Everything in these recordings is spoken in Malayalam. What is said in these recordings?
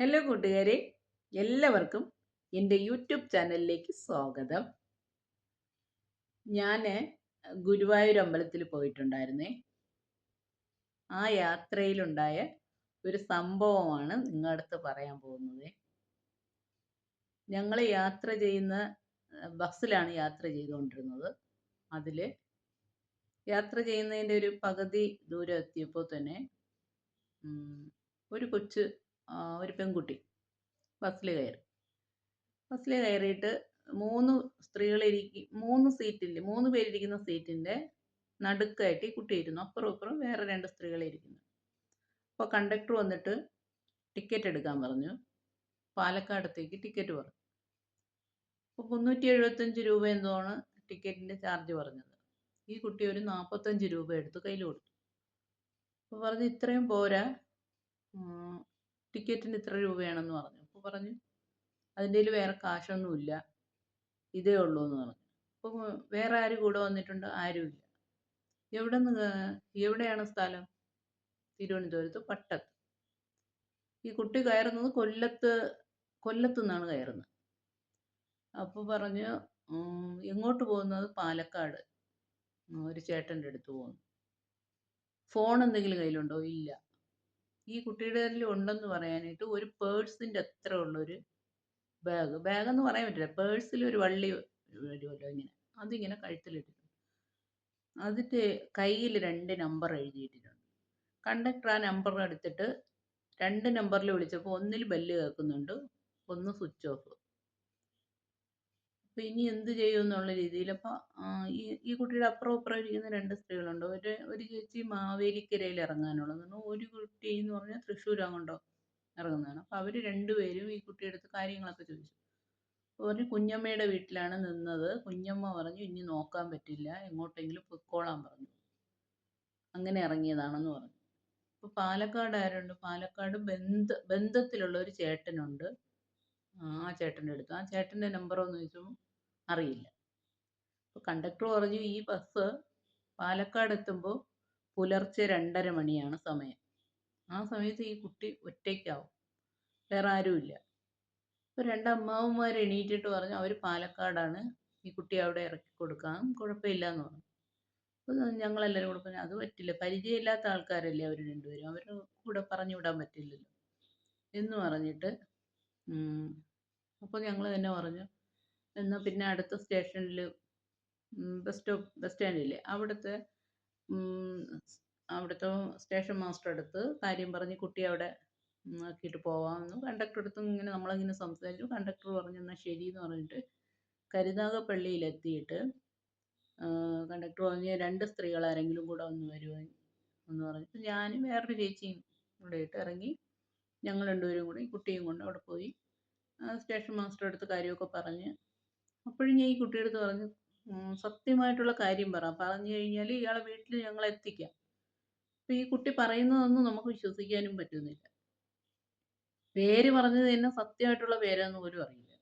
ഹലോ കൂട്ടുകാരെ. എല്ലാവർക്കും എന്റെ യൂട്യൂബ് ചാനലിലേക്ക് സ്വാഗതം. ഞാൻ ഗുരുവായൂർ അമ്പലത്തിൽ പോയിട്ടുണ്ടായിരുന്നേ. ആ യാത്രയിലുണ്ടായ ഒരു സംഭവമാണ് നിങ്ങളടുത്ത് പറയാൻ പോകുന്നത്. ഞങ്ങൾ യാത്ര ചെയ്യുന്ന ബസ്സിലാണ് യാത്ര ചെയ്തുകൊണ്ടിരുന്നത്. അതിൽ യാത്ര ചെയ്യുന്നതിന്റെ ഒരു പകുതി ദൂരം എത്തിയപ്പോൾ തന്നെ ഒരു കൊച്ച് ഒരു പെൺകുട്ടി ബസ്സിൽ കയറി. ബസ്സിൽ കയറിയിട്ട് മൂന്ന് സ്ത്രീകളിരിക്കും മൂന്ന് സീറ്റിൽ മൂന്ന് പേരിരിക്കുന്ന സീറ്റിന്റെ നടുക്കായിട്ട് ഈ കുട്ടി ഇരുന്നു. അപ്പുറം ഇപ്പുറം വേറെ രണ്ട് സ്ത്രീകളിരിക്കുന്നു അപ്പോൾ കണ്ടക്ടർ വന്നിട്ട് ടിക്കറ്റ് എടുക്കാൻ പറഞ്ഞു. പാലക്കാടത്തേക്ക് ടിക്കറ്റ് പറഞ്ഞു. അപ്പോൾ മുന്നൂറ്റി എഴുപത്തഞ്ച് രൂപ എന്തോണ് ടിക്കറ്റിന്റെ ചാർജ് പറഞ്ഞത്. ഈ കുട്ടി ഒരു നാൽപ്പത്തഞ്ച് രൂപ എടുത്ത് കയ്യിൽ കൊടുത്തു. അപ്പോൾ പറഞ്ഞു ഇത്രയും പോരാ. ടിക്കറ്റിന് ഇത്ര രൂപയാണെന്ന് പറഞ്ഞു. അപ്പോൾ പറഞ്ഞു അതിന്റെ വേറെ കാശൊന്നുമില്ല. ഇതേ ഉള്ളൂ എന്ന് പറഞ്ഞു. അപ്പോൾ വേറെ ആര് കൂടെ വന്നിട്ടുണ്ട്? ആരുമില്ല. എവിടെ നിന്ന് എവിടെയാണ് സ്ഥലം? തിരുവനന്തപുരത്ത് പട്ടത്ത്. ഈ കുട്ടി കയറുന്നത് കൊല്ലത്ത് കൊല്ലത്തു നിന്നാണ് കയറുന്നത്. അപ്പോൾ പറഞ്ഞു എങ്ങോട്ട് പോകുന്നത്? പാലക്കാട്. ഒരു ചേട്ടന്റെ അടുത്ത് പോകുന്നു. ഫോൺ എന്തെങ്കിലും കയ്യിലുണ്ടോ? ഇല്ല. ഈ കുട്ടിയുടെ കയ്യിൽ ഉണ്ടെന്ന് പറയാനായിട്ട് ഒരു പേഴ്സിന്റെ അത്ര ഉള്ളൊരു ബാഗ് ബാഗ് എന്ന് പറയാൻ പറ്റില്ല. പേഴ്സിൽ ഒരു വള്ളി വരുമല്ലോ ഇങ്ങനെ. അതിങ്ങനെ കഴുത്തിലിട്ടിട്ടുണ്ട്. അതിന്റെ കയ്യിൽ രണ്ട് നമ്പർ എഴുതിയിട്ടിട്ടുണ്ട്. കണ്ടക്ടർ ആ നമ്പർ എടുത്തിട്ട് രണ്ട് നമ്പറിൽ വിളിച്ചപ്പോൾ ഒന്നിൽ ബെല്ല് കേൾക്കുന്നുണ്ട് ഒന്ന് സ്വിച്ച് ഓഫ് അപ്പോൾ ഇനി എന്ത് ചെയ്യും എന്നുള്ള രീതിയിൽ. അപ്പോൾ ഈ ഈ കുട്ടിയുടെ അപ്പുറം അപ്പുറം ഇരിക്കുന്ന രണ്ട് സ്ത്രീകളുണ്ട്. ഒരു ഒരു ചേച്ചി മാവേലിക്കരയിൽ ഇറങ്ങാനുള്ളതാണ് ഒരു കുട്ടി എന്ന് പറഞ്ഞാൽ തൃശ്ശൂർ അങ്ങോട്ടോ ഇറങ്ങുന്നതാണ്. അപ്പോൾ അവർ രണ്ടുപേരും ഈ കുട്ടിയുടെ അടുത്ത് കാര്യങ്ങളൊക്കെ ചോദിച്ചു. പറഞ്ഞു കുഞ്ഞമ്മയുടെ വീട്ടിലാണ് നിന്നത്. കുഞ്ഞമ്മ പറഞ്ഞു ഇനി നോക്കാൻ പറ്റില്ല. എങ്ങോട്ടെങ്കിലും പൊയ്ക്കോളാൻ പറഞ്ഞു. അങ്ങനെ ഇറങ്ങിയതാണെന്ന് പറഞ്ഞു. അപ്പോൾ പാലക്കാട് ആരുണ്ട്? പാലക്കാട് ബന്ധ ബന്ധത്തിലുള്ള ഒരു ചേട്ടനുണ്ട്. ആ ചേട്ടന്റെ അടുത്ത്. ആ ചേട്ടന്റെ നമ്പറൊന്ന് ചോദിച്ചു അറിയില്ല. അപ്പോൾ കണ്ടക്ടർ പറഞ്ഞു ഈ ബസ് പാലക്കാട് എത്തുമ്പോൾ പുലർച്ചെ രണ്ടര മണിയാണ് സമയം. ആ സമയത്ത് ഈ കുട്ടി ഒറ്റയ്ക്കാവും. വേറെ ആരുമില്ല. അപ്പോൾ രണ്ട് അമ്മാവന്മാർ എണീറ്റിട്ട് പറഞ്ഞു അവർ പാലക്കാടാണ്. ഈ കുട്ടി അവിടെ ഇറക്കി കൊടുക്കാം. കുഴപ്പമില്ല എന്ന് പറഞ്ഞു. അപ്പോൾ ഞങ്ങളെല്ലാവരും കൂടെ പറഞ്ഞു അത് പറ്റില്ല. പരിചയമില്ലാത്ത ആൾക്കാരല്ലേ അവർ രണ്ടുപേരും. അവർ കൂടെ പറഞ്ഞു വിടാൻ പറ്റില്ലല്ലോ. എന്ന് പറഞ്ഞിട്ട് അപ്പോൾ ഞങ്ങൾ തന്നെ പറഞ്ഞു എന്നാൽ പിന്നെ അടുത്ത സ്റ്റേഷനിൽ ബസ് സ്റ്റോപ്പ് ബസ് സ്റ്റാൻഡില്ലേ അവിടുത്തെ അവിടുത്തെ സ്റ്റേഷൻ മാസ്റ്റർ അടുത്ത് കാര്യം പറഞ്ഞ് കുട്ടി അവിടെ ആക്കിയിട്ട് പോവാമെന്ന് കണ്ടക്ടർ അടുത്ത് ഇങ്ങനെ നമ്മളിങ്ങനെ സംസാരിച്ചു. കണ്ടക്ടർ പറഞ്ഞു എന്നാൽ ശരി എന്ന് പറഞ്ഞിട്ട് കരുനാഗപ്പള്ളിയിലെത്തിയിട്ട് കണ്ടക്ടർ പറഞ്ഞു രണ്ട് സ്ത്രീകൾ ആരെങ്കിലും കൂടെ ഒന്ന് വരുമോ എന്ന് പറഞ്ഞിട്ട് ഞാനും വേറൊരു ചേച്ചിയും കൂടെ ഇട്ട് ഇറങ്ങി ഞങ്ങൾ രണ്ടുപേരും കൂടെ കുട്ടിയും കൊണ്ട് അവിടെ പോയി. സ്റ്റേഷൻ മാസ്റ്റർ അടുത്ത് കാര്യമൊക്കെ പറഞ്ഞ് അപ്പോഴും ഞാൻ ഈ കുട്ടിയുടെ അടുത്ത് പറഞ്ഞു സത്യമായിട്ടുള്ള കാര്യം പറ. പറഞ്ഞു കഴിഞ്ഞാൽ ഇയാളെ വീട്ടിൽ ഞങ്ങൾ എത്തിക്കാം. അപ്പൊ ഈ കുട്ടി പറയുന്നതൊന്നും നമുക്ക് വിശ്വസിക്കാനും പറ്റുന്നില്ല. പേര് പറഞ്ഞത് തന്നെ സത്യമായിട്ടുള്ള പേരാന്ന് പോലും അറിയില്ല.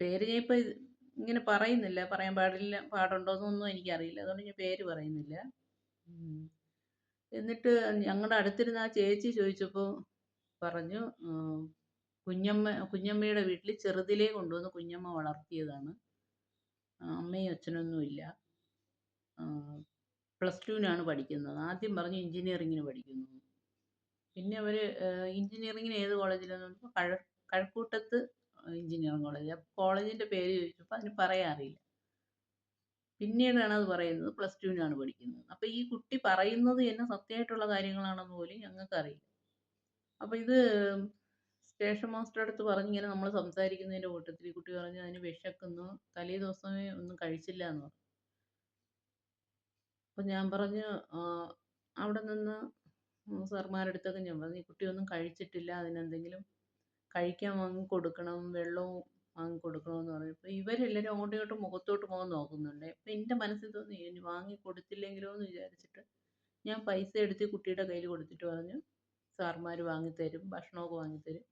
പേര് ഞാൻ ഇപ്പം ഇങ്ങനെ പറയുന്നില്ല. പറയാൻ പാടില്ല പാടുണ്ടോയെന്നൊന്നും എനിക്കറിയില്ല. അതുകൊണ്ട് ഞാൻ പേര് പറയുന്നില്ല. എന്നിട്ട് ഞങ്ങളുടെ അടുത്തിരുന്ന ആ ചേച്ചി ചോദിച്ചപ്പോൾ പറഞ്ഞു കുഞ്ഞമ്മ കുഞ്ഞമ്മയുടെ വീട്ടിൽ ചെറുതിലേ കൊണ്ടുവന്ന് കുഞ്ഞമ്മ വളർത്തിയതാണ്. അമ്മയും അച്ഛനൊന്നുമില്ല. പ്ലസ് ടുവിനാണ് പഠിക്കുന്നത്. ആദ്യം പറഞ്ഞു എഞ്ചിനീയറിങ്ങിന് പഠിക്കുന്നു. പിന്നെ അവർ എഞ്ചിനീയറിങ്ങിന് ഏത് കോളേജിലെന്ന് പറഞ്ഞപ്പോൾ കഴ കഴക്കൂട്ടത്ത് എഞ്ചിനീയറിംഗ് കോളേജ്. അപ്പോൾ കോളേജിന്റെ പേര് ചോദിച്ചപ്പോൾ അതിന് പറയാൻ അറിയില്ല. പിന്നീടാണ് അത് പറയുന്നത് പ്ലസ് ടുവിനാണ് പഠിക്കുന്നത്. അപ്പോൾ ഈ കുട്ടി പറയുന്നത് തന്നെ സത്യമായിട്ടുള്ള കാര്യങ്ങളാണെന്ന് പോലും ഞങ്ങൾക്കറിയില്ല. അപ്പോൾ ഇത് സ്റ്റേഷൻ മാസ്റ്റർ അടുത്ത് പറഞ്ഞു പറഞ്ഞിങ്ങനെ നമ്മൾ സംസാരിക്കുന്നതിന്റെ കൂട്ടത്തിൽ ഈ കുട്ടി പറഞ്ഞു അതിന് വിശക്കുന്നു. തലേ ദിവസമേ ഒന്നും കഴിച്ചില്ല എന്ന് പറഞ്ഞു. അപ്പം ഞാൻ പറഞ്ഞു അവിടെ നിന്ന് സാർമാരുടെ അടുത്തൊക്കെ ഞാൻ പറഞ്ഞു ഈ കുട്ടി ഒന്നും കഴിച്ചിട്ടില്ല അതിനെന്തെങ്കിലും കഴിക്കാൻ വാങ്ങി കൊടുക്കണം വെള്ളവും വാങ്ങി കൊടുക്കണമെന്ന് പറഞ്ഞു. അപ്പോൾ ഇവരെല്ലാവരും അങ്ങോട്ടും ഇങ്ങോട്ടും മുഖത്തോട്ട് മുഖം നോക്കുന്നുണ്ട്. അപ്പം എന്റെ മനസ്സിൽ തോന്നി ഇനി വാങ്ങി കൊടുത്തില്ലെങ്കിലോ എന്ന് വിചാരിച്ചിട്ട് ഞാൻ പൈസ എടുത്ത് കുട്ടിയുടെ കയ്യിൽ കൊടുത്തിട്ട് പറഞ്ഞു സാർമാർ വാങ്ങിത്തരും ഭക്ഷണമൊക്കെ വാങ്ങിത്തരും.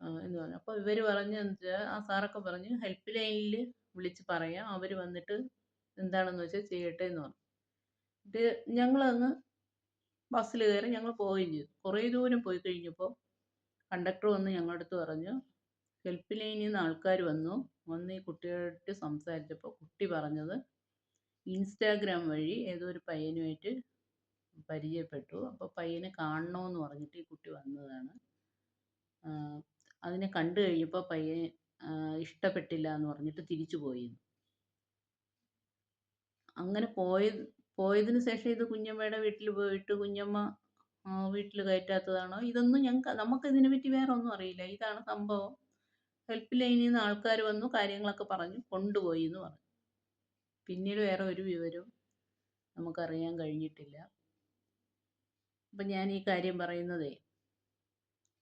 എന്ന് പറഞ്ഞു. അപ്പോൾ ഇവർ പറഞ്ഞതെന്ന് വെച്ചാൽ ആ സാറൊക്കെ പറഞ്ഞ് ഹെൽപ്പ് ലൈനിൽ വിളിച്ച് പറയാം. അവർ വന്നിട്ട് എന്താണെന്ന് വെച്ചാൽ ചെയ്യട്ടെ എന്ന് പറഞ്ഞു. എന്നിട്ട് ഞങ്ങളങ്ങ് ബസ്സിൽ കയറി ഞങ്ങൾ പോവുകയും ചെയ്തു. കുറേ ദൂരം പോയി കഴിഞ്ഞപ്പോൾ കണ്ടക്ടർ വന്ന് ഞങ്ങളുടെ അടുത്ത് പറഞ്ഞു ഹെൽപ്പ് ലൈനിൽ നിന്ന് ആൾക്കാർ വന്നു. വന്ന് ഈ കുട്ടിയോട് സംസാരിച്ചപ്പോൾ കുട്ടി പറഞ്ഞത് ഇൻസ്റ്റാഗ്രാം വഴി ഏതോ ഒരു പയ്യനുമായിട്ട് പരിചയപ്പെട്ടു. അപ്പോൾ പയ്യനെ കാണണമെന്ന് പറഞ്ഞിട്ട് ഈ കുട്ടി വന്നതാണ്. അതിനെ കണ്ടു കഴിഞ്ഞപ്പോൾ പയ്യൻ ഇഷ്ടപ്പെട്ടില്ല എന്ന് പറഞ്ഞിട്ട് തിരിച്ചു പോയി അങ്ങനെ പോയത് പോയതിന് ശേഷം ഇത് കുഞ്ഞമ്മയുടെ വീട്ടിൽ പോയിട്ട് കുഞ്ഞമ്മ വീട്ടിൽ കയറ്റാത്തതാണോ? ഇതൊന്നും ഞങ്ങൾക്ക് നമുക്ക് ഇതിനെപ്പറ്റി വേറെ ഒന്നും അറിയില്ല. ഇതാണ് സംഭവം. ഹെൽപ്പ് ലൈനിൽ നിന്ന് ആൾക്കാർ വന്നു കാര്യങ്ങളൊക്കെ പറഞ്ഞു കൊണ്ടുപോയി എന്ന് പറഞ്ഞു. പിന്നീട് വേറെ ഒരു വിവരവും നമുക്കറിയാൻ കഴിഞ്ഞിട്ടില്ല. അപ്പം ഞാൻ ഈ കാര്യം പറയുന്നതേ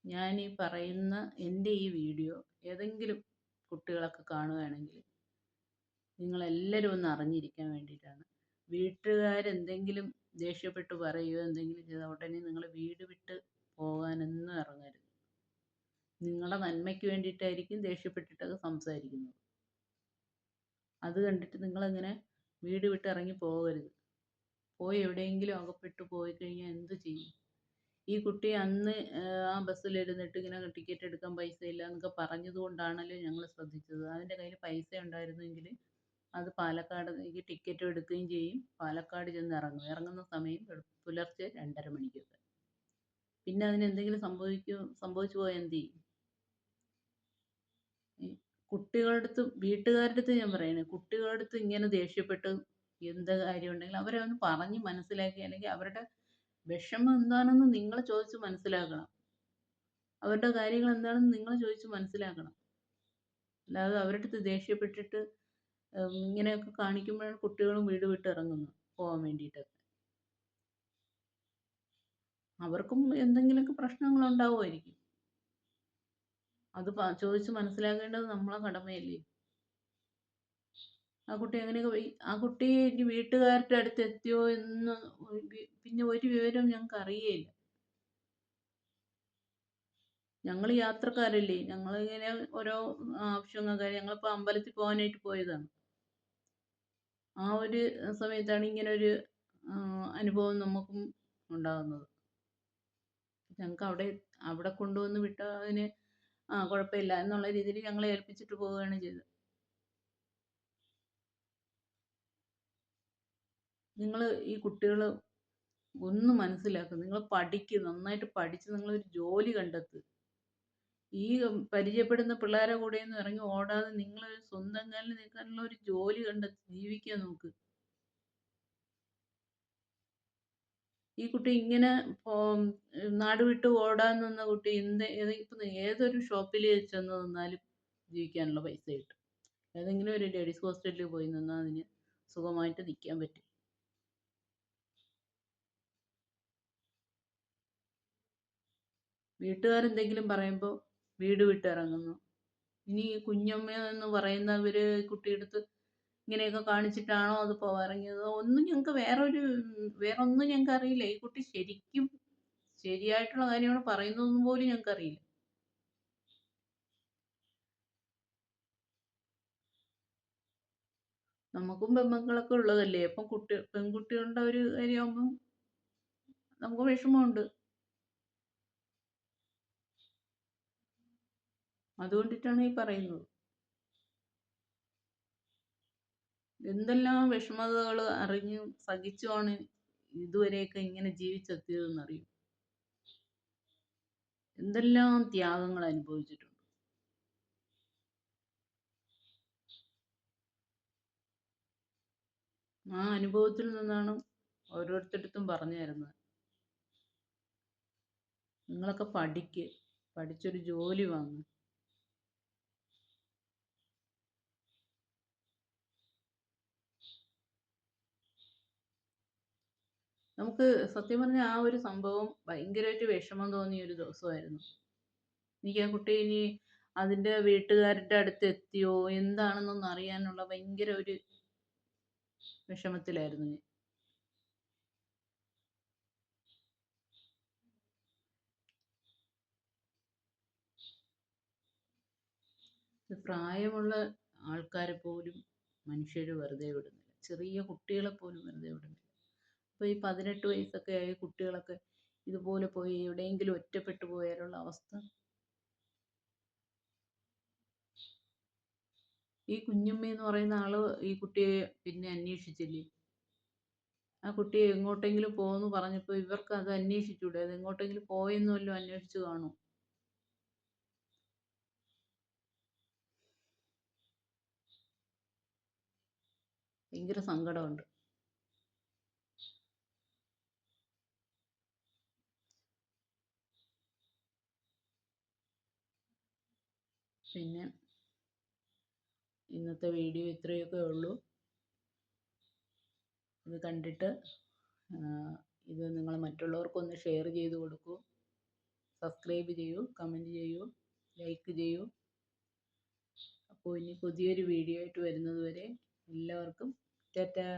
ഈ പറയുന്ന എന്റെ ഈ വീഡിയോ ഏതെങ്കിലും കുട്ടികളൊക്കെ കാണുകയാണെങ്കിൽ നിങ്ങളെല്ലാവരും ഒന്ന് അറിഞ്ഞിരിക്കാൻ വേണ്ടിയിട്ടാണ്. വീട്ടുകാരെന്തെങ്കിലും ദേഷ്യപ്പെട്ട് പറയുകയോ എന്തെങ്കിലും ചെയ്താൽ ഉടനെ നിങ്ങൾ വീട് വിട്ട് പോകാനൊന്നും ഇറങ്ങരുത്. നിങ്ങളുടെ നന്മയ്ക്ക് വേണ്ടിയിട്ടായിരിക്കും ദേഷ്യപ്പെട്ടിട്ടൊക്കെ സംസാരിക്കുന്നത്. അത് കണ്ടിട്ട് നിങ്ങളങ്ങനെ വീട് വിട്ട് ഇറങ്ങി പോകരുത്. പോയി എവിടെയെങ്കിലും അകപ്പെട്ടു പോയി കഴിഞ്ഞാൽ എന്ത് ചെയ്യും? ഈ കുട്ടി അന്ന് ആ ബസ്സിലിരുന്നിട്ട് ഇങ്ങനെ ടിക്കറ്റ് എടുക്കാൻ പൈസ ഇല്ല എന്നൊക്കെ പറഞ്ഞത് കൊണ്ടാണല്ലോ ഞങ്ങൾ ശ്രദ്ധിച്ചത്. അതിന്റെ കയ്യിൽ പൈസ ഉണ്ടായിരുന്നെങ്കിൽ അത് പാലക്കാട് പാലക്കാടേക്ക് ടിക്കറ്റ് എടുക്കുകയും ചെയ്യും. പാലക്കാട് ചെന്ന് ഇറങ്ങും. ഇറങ്ങുന്ന സമയം പുലർച്ചെ രണ്ടര മണിക്കൊക്കെ. പിന്നെ അതിന് എന്തെങ്കിലും സംഭവിക്കോ സംഭവിച്ചു പോയാൽ എന്ത് ചെയ്യും? കുട്ടികളുടെ അടുത്ത് വീട്ടുകാരുടെ അടുത്ത് ഞാൻ പറയണേ കുട്ടികളുടെ അടുത്ത് ഇങ്ങനെ ദേഷ്യപ്പെട്ട് എന്ത് കാര്യം ഉണ്ടെങ്കിലും അവരെ ഒന്ന് പറഞ്ഞ് മനസ്സിലാക്കി അല്ലെങ്കിൽ അവരുടെ വിഷമം എന്താണെന്ന് നിങ്ങൾ ചോദിച്ച് മനസ്സിലാക്കണം. അവരുടെ കാര്യങ്ങൾ എന്താണെന്ന് നിങ്ങൾ ചോദിച്ച് മനസ്സിലാക്കണം. അല്ലാതെ അവരുടെ അടുത്ത് ദേഷ്യപ്പെട്ടിട്ട് ഇങ്ങനെയൊക്കെ കാണിക്കുമ്പോഴാണ് കുട്ടികളും വീട് വിട്ട് ഇറങ്ങുന്നത് പോകാൻ വേണ്ടിയിട്ട്. അവർക്കും എന്തെങ്കിലുമൊക്കെ പ്രശ്നങ്ങൾ ഉണ്ടാവുമായിരിക്കും അത് ചോദിച്ച് മനസ്സിലാക്കേണ്ടത് നമ്മളെ കടമയല്ലേ? ആ കുട്ടി എങ്ങനെയൊക്കെ ആ കുട്ടി വീട്ടുകാരുടെ അടുത്ത് എത്തിയോ എന്ന് പിന്നെ ഒരു വിവരവും ഞങ്ങൾക്ക് അറിയേയില്ല. ഞങ്ങൾ യാത്രക്കാരല്ലേ ഞങ്ങളിങ്ങനെ ഓരോ ആവശ്യങ്ങൾക്ക് ഞങ്ങളിപ്പോൾ അമ്പലത്തിൽ പോകാനായിട്ട് പോയതാണ്. ആ ഒരു സമയത്താണ് ഇങ്ങനെ ഒരു അനുഭവം നമുക്കും ഉണ്ടാകുന്നത്. ഞങ്ങൾക്ക് അവിടെ അവിടെ കൊണ്ടുവന്ന് വിട്ട അതിന് ആ കുഴപ്പമില്ല എന്നുള്ള രീതിയിൽ ഞങ്ങളെ ഏൽപ്പിച്ചിട്ട് പോവുകയാണ് ചെയ്തത്. നിങ്ങൾ ഈ കുട്ടികൾ ഒന്ന് മനസ്സിലാക്കുക നിങ്ങൾ പഠിക്ക് നന്നായിട്ട് പഠിച്ച് നിങ്ങളൊരു ജോലി കണ്ടെത്തുക ഈ പരിചയപ്പെടുന്ന പിള്ളേരെ കൂടെ ഒന്നും ഇറങ്ങി ഓടാതെ നിങ്ങൾ സ്വന്തം കാലിൽ നിൽക്കാനുള്ള ഒരു ജോലി കണ്ടെത്തി ജീവിക്കാൻ നോക്ക്. ഈ കുട്ടി ഇങ്ങനെ നാട് വിട്ട് ഓടാൻ നിന്ന കുട്ടി എന്ത് ഇപ്പം ഏതൊരു ഷോപ്പിൽ ചെന്ന് നിന്നാലും ജീവിക്കാനുള്ള പൈസ കിട്ടും. ഏതെങ്കിലും ഒരു ലേഡീസ് ഹോസ്റ്റലിൽ പോയി നിന്നാൽ അതിന് സുഖമായിട്ട് നിൽക്കാൻ പറ്റും. വീട്ടുകാരെന്തെങ്കിലും പറയുമ്പോൾ വീട് വിട്ട് ഇറങ്ങുന്നു ഇനി കുഞ്ഞമ്മ എന്ന് പറയുന്നവർ കുട്ടിയെടുത്ത് ഇങ്ങനെയൊക്കെ കാണിച്ചിട്ടാണോ അത് ഇറങ്ങിയത് ഒന്നും ഞങ്ങൾക്ക് വേറൊരു വേറെ ഒന്നും ഞങ്ങൾക്ക് അറിയില്ല ഈ കുട്ടി ശരിക്കും ശരിയായിട്ടുള്ള കാര്യമാണ് പറയുന്നതെന്ന് പോലും ഞങ്ങൾക്ക് അറിയില്ല നമുക്കും പെൺമക്കളൊക്കെ ഉള്ളതല്ലേ? അപ്പം കുട്ടി പെൺകുട്ടികളുടെ ഒരു കാര്യമാകുമ്പം നമുക്ക് വിഷമമുണ്ട്. അതുകൊണ്ടിട്ടാണ് ഈ പറയുന്നത്. എന്തെല്ലാം വിഷമതകൾ അറിഞ്ഞു സഹിച്ചുമാണ് ഇതുവരെയൊക്കെ ഇങ്ങനെ ജീവിച്ചെത്തിയതെന്നറിയും. എന്തെല്ലാം ത്യാഗങ്ങൾ അനുഭവിച്ചിട്ടുണ്ട്. ആ അനുഭവത്തിൽ നിന്നാണ് ഓരോരുത്തരടുത്തും പറഞ്ഞു തരുന്നത്. നിങ്ങളൊക്കെ പഠിക്ക് പഠിച്ചൊരു ജോലി വാങ്ങും. നമുക്ക് സത്യം പറഞ്ഞ ആ ഒരു സംഭവം ഭയങ്കരമായിട്ട് വിഷമം തോന്നിയ ഒരു ദിവസമായിരുന്നു. എനിക്ക് ആ കുട്ടി ഇനി അതിന്റെ വീട്ടുകാരുടെ അടുത്ത് എത്തിയോ എന്താണെന്നൊന്നും അറിയാനുള്ള ഭയങ്കര ഒരു വിഷമത്തിലായിരുന്നു ഞാൻ. പ്രായമുള്ള ആൾക്കാരെ പോലും മനുഷ്യർ വെറുതെ വിടുന്നില്ല. ചെറിയ കുട്ടികളെ പോലും വെറുതെ വിടുന്നില്ല. ഇപ്പോൾ ഈ പതിനെട്ട് വയസ്സൊക്കെ ആയ കുട്ടികളൊക്കെ ഇതുപോലെ പോയി എവിടെയെങ്കിലും ഒറ്റപ്പെട്ടു പോയാലുള്ള അവസ്ഥ? ഈ കുഞ്ഞമ്മ എന്ന് പറയുന്ന ആൾ ഈ കുട്ടിയെ പിന്നെ അന്വേഷിച്ചില്ലേ? ആ കുട്ടി എങ്ങോട്ടെങ്കിലും പോകുമെന്ന് പറഞ്ഞപ്പോൾ ഇവർക്ക് അത് അന്വേഷിച്ചൂടെ? അത് എങ്ങോട്ടെങ്കിലും പോയെന്ന് വല്ലതും അന്വേഷിച്ചു കാണും ഭയങ്കര സങ്കടമുണ്ട്. പിന്നെ ഇന്നത്തെ വീഡിയോ ഇത്രയൊക്കെ ഉള്ളൂ. ഇത് കണ്ടിട്ട് ഇത് നിങ്ങൾ മറ്റുള്ളവർക്കൊന്ന് ഷെയർ ചെയ്ത് കൊടുക്കൂ. സബ്സ്ക്രൈബ് ചെയ്യൂ കമന്റ് ചെയ്യൂ ലൈക്ക് ചെയ്യൂ. അപ്പോൾ ഇനി പുതിയൊരു വീഡിയോ ആയിട്ട് വരുന്നത് വരെ എല്ലാവർക്കും ടാറ്റാ.